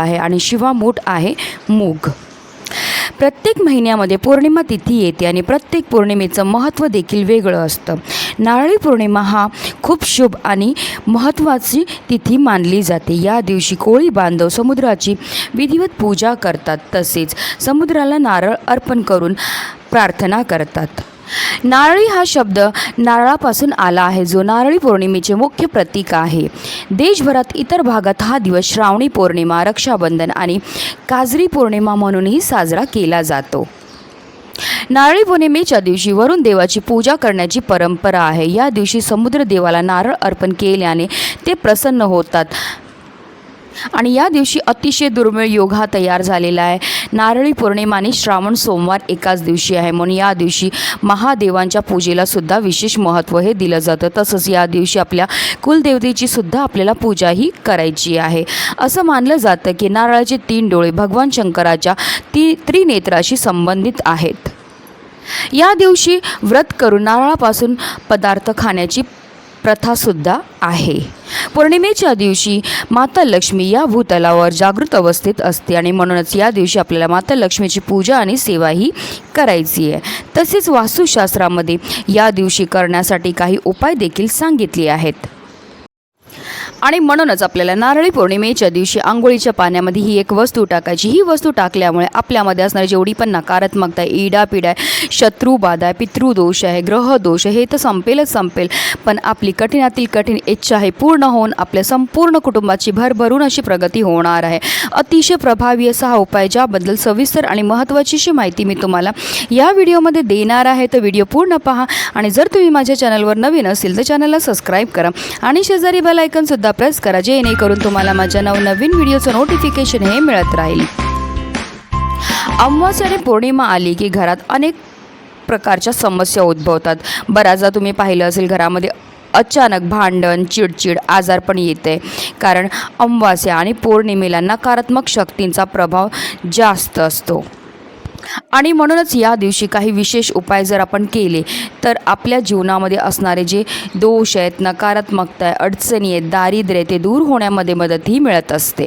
आहे आणि शिवा मूठ आहे मूग. प्रत्येक महिन्यामध्ये पौर्णिमा तिथी येते आणि प्रत्येक पौर्णिमेचं महत्त्व देखील वेगळं असतं. नारळी पौर्णिमा हा खूप शुभ आणि महत्त्वाची तिथी मानली जाते. या दिवशी कोळी बांधव समुद्राची विधिवत पूजा करतात. तसेच समुद्राला नारळ अर्पण करून प्रार्थना करतात. नारळी हा शब्द नारळापासून आला आहे जो नारळी पौर्णिमेचे मुख्य प्रतीक आहे. देशभरात इतर भागात हा दिवस श्रावणी पौर्णिमा रक्षाबंधन आणि काजरी पौर्णिमा म्हणूनही साजरा केला जातो. नारळी पौर्णिमेच्या दिवशी वरुण देवाची पूजा करण्याची परंपरा आहे. या दिवशी समुद्र देवाला नारळ अर्पण केल्याने ते प्रसन्न होतात. आणि या दिवशी अतिशय दुर्मिळ योग हा तयार झालेला आहे. नारळी पौर्णिमा आणि श्रावण सोमवार एकाच दिवशी आहे. म्हणून या दिवशी महादेवांच्या पूजेला सुद्धा विशेष महत्त्व हे दिलं जातं. तसंच या दिवशी आपल्या कुलदेवतेची सुद्धा आपल्याला पूजा ही करायची आहे. असं मानलं जातं की नारळाचे तीन डोळे भगवान शंकराच्या ती त्रिनेत्राशी संबंधित आहेत. या दिवशी व्रत करून नारळापासून पदार्थ खाण्याची प्रथासुद्धा आहे. पौर्णिमेच्या दिवशी माता लक्ष्मी या भूतलावर जागृत अवस्थेत असते आणि म्हणूनच या दिवशी आपल्याला माता लक्ष्मीची पूजा आणि सेवाही करायची आहे. तसेच वास्तुशास्त्रामध्ये या दिवशी करण्यासाठी काही उपाय देखील सांगितले आहेत. आणि म्हणूनच आपल्याला नारळी पौर्णिमेच्या दिवशी आंघोळीच्या पाण्यामध्ये ही एक वस्तू टाकायची. ही वस्तू टाकल्यामुळे आपल्यामध्ये असणारी जेवढी पण नकारात्मकता आहे इडापिडा आहे शत्रुबाधा आहे पितृदोष आहे ग्रहदोष आहे हे तर संपेलच संपेल. पण आपली कठीणातील कठीण इच्छा आहे पूर्ण होऊन आपल्या संपूर्ण कुटुंबाची भरभरून अशी प्रगती होणार आहे. अतिशय प्रभावी असा हा उपाय ज्याबद्दल सविस्तर आणि महत्त्वाची अशी माहिती मी तुम्हाला या व्हिडिओमध्ये देणार आहे. तर व्हिडिओ पूर्ण पहा आणि जर तुम्ही माझ्या चॅनलवर नवीन असेल तर चॅनलला सबस्क्राईब करा आणि शेजारी बेल आयकनसुद्धा प्रेस करा जेणेकरून तुम्हाला माझ्या नवनवीन व्हिडिओचं नोटिफिकेशन हे मिळत राहील. अमावस्या आणि पौर्णिमा आली की घरात अनेक प्रकारच्या समस्या उद्भवतात. बऱ्याचदा तुम्ही पाहिलं असेल घरामध्ये अचानक भांडण चिडचिड आजार पण येते. कारण अमावास्या आणि पौर्णिमेला नकारात्मक शक्तींचा प्रभाव जास्त असतो. आणि म्हणूनच या दिवशी काही विशेष उपाय जर आपण केले तर आपल्या जीवनामध्ये असणारे जे दोष आहेत नकारात्मकता आहे अडचणी आहेत दारिद्र्य आहे, ते दूर होण्यामध्ये मदतही मिळत असते.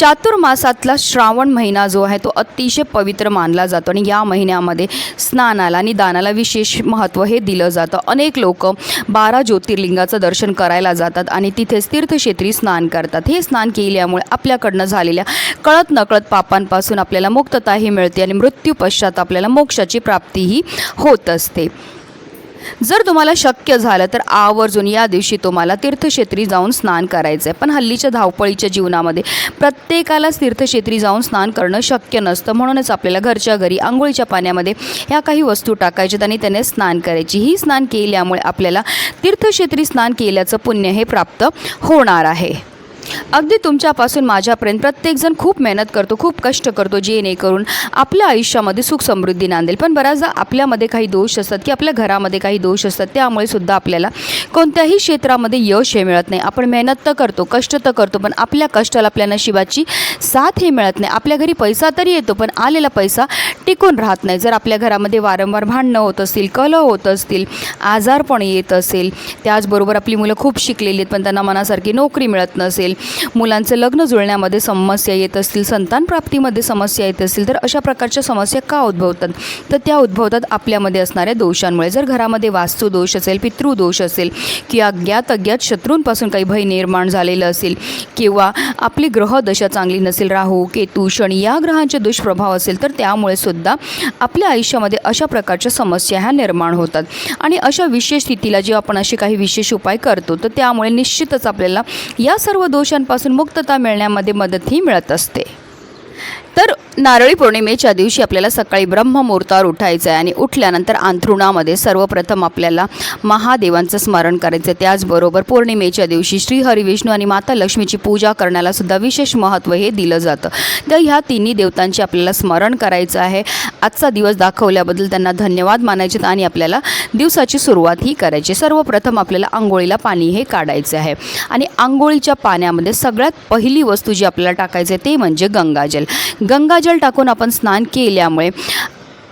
चातुर्मासातला श्रावण महिना जो आहे तो अतिशय पवित्र मानला जातो आणि या महिन्यामध्ये स्नानाला आणि दानाला विशेष महत्त्व हे दिलं जातं. अनेक लोक बारा ज्योतिर्लिंगाचं दर्शन करायला जातात आणि तिथेच तीर्थक्षेत्री स्नान करतात. हे स्नान केल्यामुळे आपल्याकडनं झालेल्या कळत नकळत पापांपासून आपल्याला मुक्तताही मिळते आणि मृत्यू पश्चात आपल्याला मोक्षाची प्राप्तीही होत असते. जर तुम्हाला शक्य झालं तर आवर्जून या दिवशी तुम्हाला तीर्थक्षेत्री जाऊन स्नान करायचं आहे. पण हल्लीच्या धावपळीच्या जीवनामध्ये प्रत्येकालाच तीर्थक्षेत्री जाऊन स्नान करणं शक्य नसतं. म्हणूनच आपल्याला घरच्या घरी आंघोळीच्या पाण्यामध्ये ह्या काही वस्तू टाकायच्यात आणि त्याने स्नान करायची. ही स्नान केल्यामुळे आपल्याला तीर्थक्षेत्री स्नान केल्याचं पुण्य हे प्राप्त होणार आहे. अगदी तुमच्यापासून माझ्यापर्यंत प्रत्येकजण खूप मेहनत करतो खूप कष्ट करतो जेणेकरून आपल्या आयुष्यामध्ये सुख समृद्धी नांदेल. पण बऱ्याचदा आपल्यामध्ये काही दोष असतात की आपल्या घरामध्ये काही दोष असतात त्यामुळे सुद्धा आपल्याला कोणत्याही क्षेत्रामध्ये यश हे मिळत नाही. आपण मेहनत तर करतो कष्ट तर करतो पण आपल्या कष्टाला आपल्या नशिबाची साथ हे मिळत नाही. आपल्या घरी पैसा तरी येतो पण आलेला पैसा टिकून राहत नाही. जर आपल्या घरामध्ये वारंवार भांडणं होत असतील कलह होत असतील आजारपण येत असेल त्याचबरोबर आपली मुलं खूप शिकलेली आहेत पण त्यांना मनासारखी नोकरी मिळत नसेल मुलांचं लग्न जुळण्यामध्ये समस्या येत असतील संतान प्राप्तीमध्ये समस्या येत असतील तर अशा प्रकारच्या समस्या का उद्भवतात? तर त्या उद्भवतात आपल्यामध्ये असणाऱ्या दोषांमुळे. जर घरामध्ये वास्तुदोष असेल पितृदोष असेल किंवा अज्ञात अज्ञात शत्रूंपासून काही भय निर्माण झालेलं असेल किंवा आपली ग्रहदशा चांगली नसेल राहू केतू शनी या ग्रहांचे दुष्प्रभाव असेल तर त्यामुळे सुद्धा आपल्या आयुष्यामध्ये अशा प्रकारच्या समस्या ह्या निर्माण होतात. आणि अशा विशेष स्थितीला जेव्हा आपण असे काही विशेष उपाय करतो तर त्यामुळे निश्चितच आपल्याला या सर्व दोष दोषांपासून मुक्तता मिळण्यामध्ये मदतही मिळत असते. तर नारळी पौर्णिमेच्या दिवशी आपल्याला सकाळी ब्रह्ममुहूर्तावर उठायचं आहे आणि उठल्यानंतर अंथरुणामध्ये सर्वप्रथम आपल्याला महादेवांचं स्मरण करायचं आहे. त्याचबरोबर पौर्णिमेच्या दिवशी श्री हरिविष्णू आणि माता लक्ष्मीची पूजा करण्याला सुद्धा विशेष महत्त्व हे दिलं जातं. तर ह्या तिन्ही देवतांचे आपल्याला स्मरण करायचं आहे. आजचा दिवस दाखवल्याबद्दल त्यांना धन्यवाद मानायचे आणि आपल्याला दिवसाची सुरुवात ही करायची सर्वप्रथम आपल्याला आंघोळीला पाणी हे काढायचं आहे. आणि आंघोळीच्या पाण्यामध्ये सगळ्यात पहिली वस्तू जी आपल्याला टाकायची आहे ते म्हणजे गंगाजल. गंगा गंगाजल टाकून आपण स्नान केल्यामुळे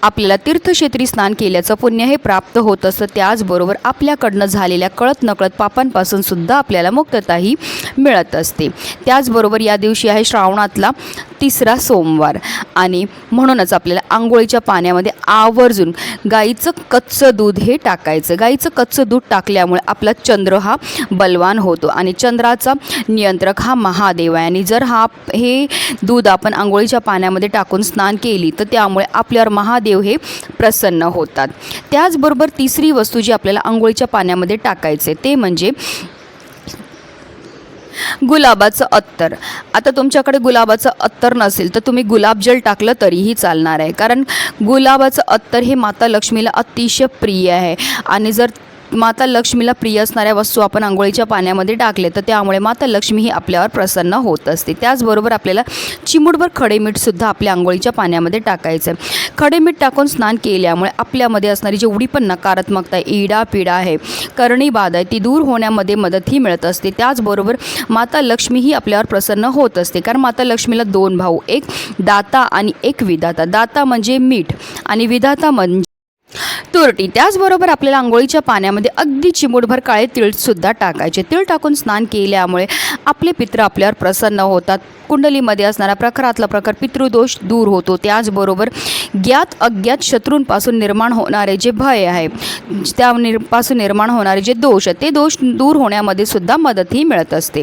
आपल्याला तीर्थक्षेत्री स्नान केल्याचं पुण्य हे प्राप्त होत असतं. त्याचबरोबर आपल्याकडनं झालेल्या कळत नकळत पापांपासून सुद्धा आपल्याला मुक्तताही मिळत असते. त्याचबरोबर या दिवशी आहे श्रावणातला तिसरा सोमवार. आणि म्हणूनच आपल्याला आंघोळीच्या पाण्यामध्ये आवर्जून गाईचं कच्चं दूध हे टाकायचं. गाईचं कच्चं दूध टाकल्यामुळे आपला चंद्र हा बलवान होतो आणि चंद्राचा नियंत्रक हा महादेव आहे. आणि जर हा हे दूध आपण आंघोळीच्या पाण्यामध्ये टाकून स्नान केली तर त्यामुळे आपल्यावर महादेव हे प्रसन्न होतात. त्याचबरोबर तिसरी वस्तू जी आपल्याला आंघोळीच्या पाण्यामध्ये टाकायचे ते म्हणजे गुलाबाचं अत्तर. आता तुमच्याकडे गुलाबाचं अत्तर नसेल तर तुम्ही गुलाबजल टाकलं तरीही चालणार आहे. कारण गुलाबाचं अत्तर हे माता लक्ष्मीला अतिशय प्रिय आहे. आणि जर माता लक्ष्मीला प्रिय असणाऱ्या वस्तू आपण आंघोळीच्या पाण्यामध्ये टाकले तर त्यामुळे माता लक्ष्मी ही आपल्यावर प्रसन्न होत असते. त्याचबरोबर आपल्याला चिमूटभर खडे मीठसुद्धा आपल्या आंघोळीच्या पाण्यामध्ये टाकायचं आहे खडे मीठ टाकून स्नान केल्यामुळे आपल्यामध्ये असणारी जेवढी पण नकारात्मकता इडा पिडा आहे करणीबाधा आहे ती दूर होण्यामध्ये मदतही मिळत असते. त्याचबरोबर माता लक्ष्मी ही आपल्यावर प्रसन्न होत असते. कारण माता लक्ष्मीला दोन भाऊ एक दाता आणि एक विधाता. दाता म्हणजे मीठ आणि विधाता म्हणजे तुरटी. त्याचबरोबर आपल्याला आंघोळीच्या पाण्यामध्ये अगदी चिमूटभर काळे तिळसुद्धा टाकायचे. तिळ टाकून स्नान केल्यामुळे आपले पित्र आपल्यावर प्रसन्न होतात. कुंडलीमध्ये असणारा प्रखरातला प्रकार पितृदोष दूर होतो. त्याचबरोबर ज्ञात अज्ञात शत्रूंपासून निर्माण होणारे जे भय आहे त्या निरपासून निर्माण होणारे जे दोष आहेत ते दोष दूर होण्यामध्ये सुद्धा मदतही मिळत असते.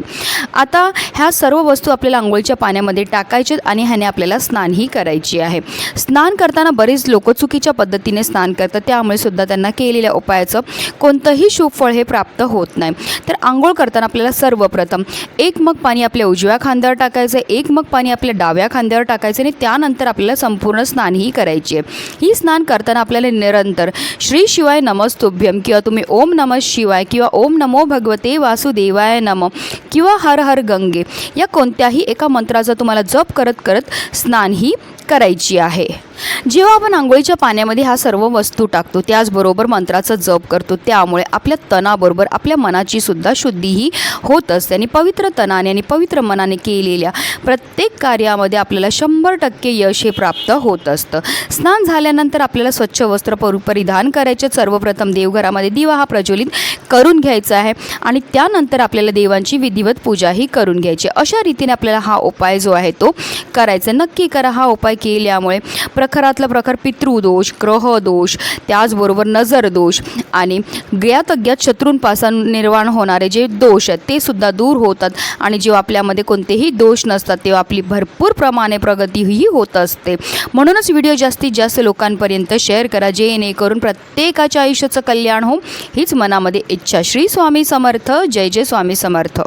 आता ह्या सर्व वस्तू आपल्याला आंघोळीच्या पाण्यामध्ये टाकायचे आणि ह्याने आपल्याला स्नानही करायची आहे. स्नान करताना बरेच लोक चुकीच्या पद्धतीने स्नान करतात. त्यामुळे सुद्धा त्यांना केलेल्या उपायाचं कोणतंही शुभफळ हे प्राप्त होत नाही. तर आंघोळ करताना आपल्याला सर्वप्रथम एक मग पाणी आपल्या उजव्या खांद्यावर टाकायचं एक मग पाणी आपल्या डाव्या खांद्यावर टाकायचं आणि त्यानंतर आपल्याला संपूर्ण स्नानही करायची आहे. ही स्नान करताना आपल्याला निरंतर श्री शिवाय नमस्तुभ्यम किंवा तुम्ही ओम नमः शिवाय किंवा ओम नमो भगवते वासुदेवाय नम किंवा हर हर गंगे या कोणत्याही एका मंत्राचा तुम्हाला जप करत करत स्नानही करायची आहे. जेव्हा आपण आंघोळीच्या पाण्यामध्ये हा सर्व वस्तू टाकतो त्याचबरोबर मंत्राचा जप करतो त्यामुळे आपल्या तणाबरोबर आपल्या मनाची सुद्धा शुद्धीही होत असते. आणि पवित्र तनाने आणि पवित्र मनाने केलेल्या प्रत्येक कार्यामध्ये आपल्याला शंभर टक्के यश हे प्राप्त होत असतं. स्नान झाल्यानंतर आपल्याला स्वच्छ वस्त्र परि परिधान करायचे. सर्वप्रथम देवघरामध्ये दिवा हा प्रज्वलित करून घ्यायचा आहे आणि त्यानंतर आपल्याला देवांची विधिवत पूजाही करून घ्यायची. अशा रीतीने आपल्याला हा उपाय जो आहे तो करायचा. नक्की करा. हा उपाय केल्यामुळे प्रखरातला प्रखर पितृदोष ग्रहदोष त्याचबरोबर नजर दोष. आणि ज्ञात अज्ञात शत्रूंपासून निर्माण होणारे जे दोष आहेत ते सुद्धा दूर होतात. आणि जेव्हा आपल्यामध्ये कोणतेही दोष नसतात तेव्हा आपली भरपूर प्रमाणे प्रगतीही होत असते. म्हणूनच व्हिडिओ जास्तीत जास्त लोकांपर्यंत शेअर करा जेणेकरून प्रत्येकाच्या आयुष्याचं कल्याण हो हीच मनामध्ये इच्छा. श्री स्वामी समर्थ. जय जय स्वामी समर्थ.